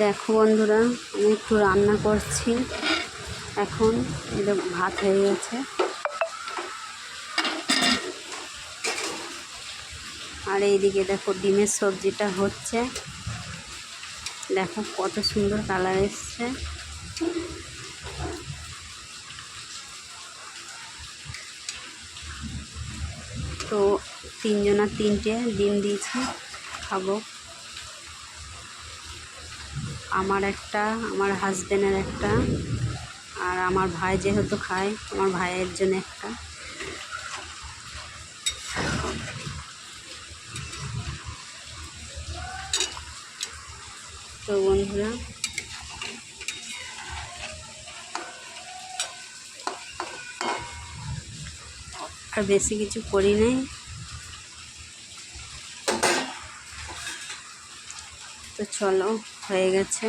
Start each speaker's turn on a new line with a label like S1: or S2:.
S1: দেখো বন্ধুরা, আমি একটু রান্না করছি। এখন এটা ভাত হয়ে গেছে। আর এইদিকে দেখো ডিমের সবজিটা হচ্ছে। দেখো কত সুন্দর কালার এসছে। তো তিনজনা তিনটে ডিম দিয়েছি, খাব। আমার একটা, আমার হাজবেন্ডের একটা, আর আমার ভাই যেহেতু খায়, আমার ভাইয়ের জন্য একটা। তো বন্ধুরা, আর বেশি কিছু করি নাই। তো চলো। হয়ে গেছে।